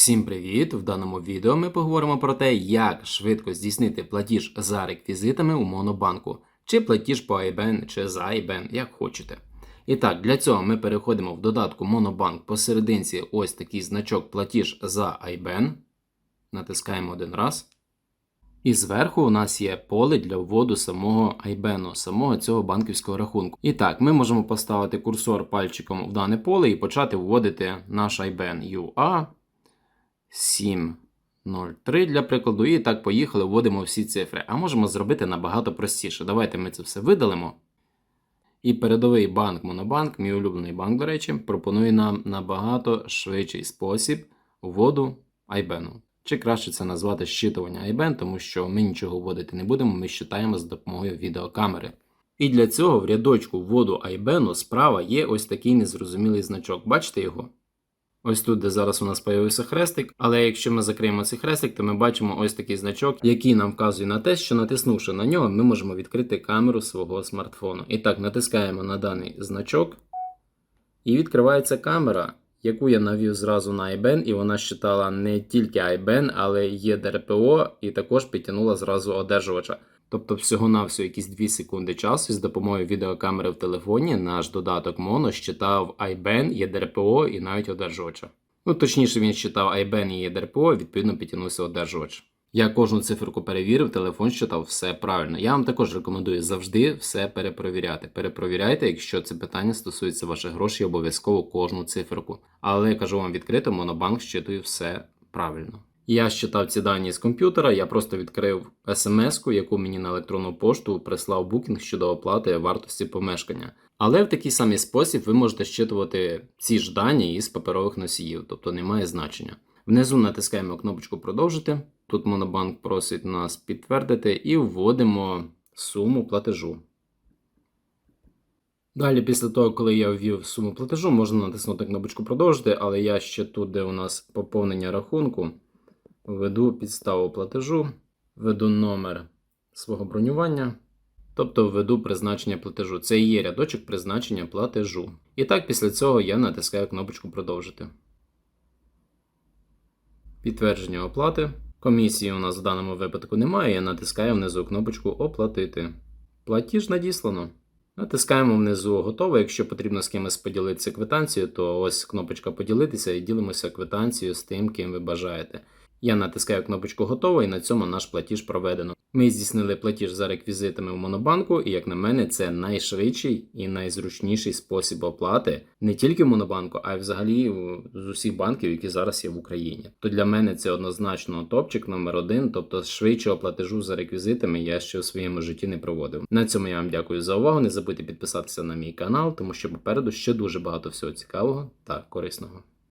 Всім привіт! В даному відео ми поговоримо про те, як швидко здійснити платіж за реквізитами у Монобанку, чи платіж по IBAN, чи за IBAN, як хочете. І так, для цього ми переходимо в додатку Монобанк посерединці ось такий значок платіж за IBAN. Натискаємо один раз. І зверху у нас є поле для вводу самого IBAN, самого цього банківського рахунку. І так, ми можемо поставити курсор пальчиком в дане поле і почати вводити наш IBAN UA 703 для прикладу. І так, поїхали, вводимо всі цифри. А можемо зробити набагато простіше. Давайте ми це все видалимо. І передовий банк Монобанк, мій улюблений банк, до речі, пропонує нам набагато швидший спосіб вводу IBAN. Чи краще це назвати щитування IBAN, тому що ми нічого вводити не будемо, ми щитаємо з допомогою відеокамери. І для цього в рядочку вводу IBAN справа є ось такий незрозумілий значок. Бачите його? Ось тут, де зараз у нас з'явився хрестик, але якщо ми закриємо цей хрестик, то ми бачимо ось такий значок, який нам вказує на те, що натиснувши на нього, ми можемо відкрити камеру свого смартфону. І так, натискаємо на даний значок, і відкривається камера, яку я навів зразу на IBAN, і вона считала не тільки IBAN, але є ДРПО, і також підтягнула зразу одержувача. Тобто всього-навсього якісь 2 секунди часу і з допомогою відеокамери в телефоні наш додаток Mono щитав IBAN, ЄДРПО і навіть одержувача. Ну, точніше, він щитав IBAN і ЄДРПО, відповідно підтягнувся одержувач. Я кожну циферку перевірив, телефон щитав все правильно. Я вам також рекомендую завжди все перепровіряти. Перепровіряйте, якщо це питання стосується ваших грошей, обов'язково кожну циферку. Але кажу вам відкрито, Монобанк щитує все правильно. Я щитав ці дані з комп'ютера, я просто відкрив смс-ку, яку мені на електронну пошту прислав букінг щодо оплати вартості помешкання. Але в такий самий спосіб ви можете щитувати ці ж дані із паперових носіїв, тобто немає значення. Внизу натискаємо кнопочку Продовжити. Тут Монобанк просить нас підтвердити і вводимо суму платежу. Далі, після того, коли я ввів суму платежу, можна натиснути кнопочку Продовжити, але я ще тут, де у нас поповнення рахунку, введу підставу платежу, введу номер свого бронювання, тобто введу призначення платежу. Це і є рядочок призначення платежу. І так, після цього я натискаю кнопочку Продовжити. Підтвердження оплати. Комісії у нас в даному випадку немає. Я натискаю внизу кнопочку Оплатити. Платіж надіслано. Натискаємо внизу готово. Якщо потрібно з кимось поділитися квитанцією, то ось кнопочка поділитися і ділимося квитанцією з тим, ким ви бажаєте. Я натискаю кнопочку готово і на цьому наш платіж проведено. Ми здійснили платіж за реквізитами в Монобанку, і як на мене, це найшвидший і найзручніший спосіб оплати не тільки в Монобанку, а й взагалі з усіх банків, які зараз є в Україні. То для мене це однозначно топчик номер один, тобто швидшого платежу за реквізитами я ще у своєму житті не проводив. На цьому я вам дякую за увагу. Не забудьте підписатися на мій канал, тому що попереду ще дуже багато всього цікавого та корисного.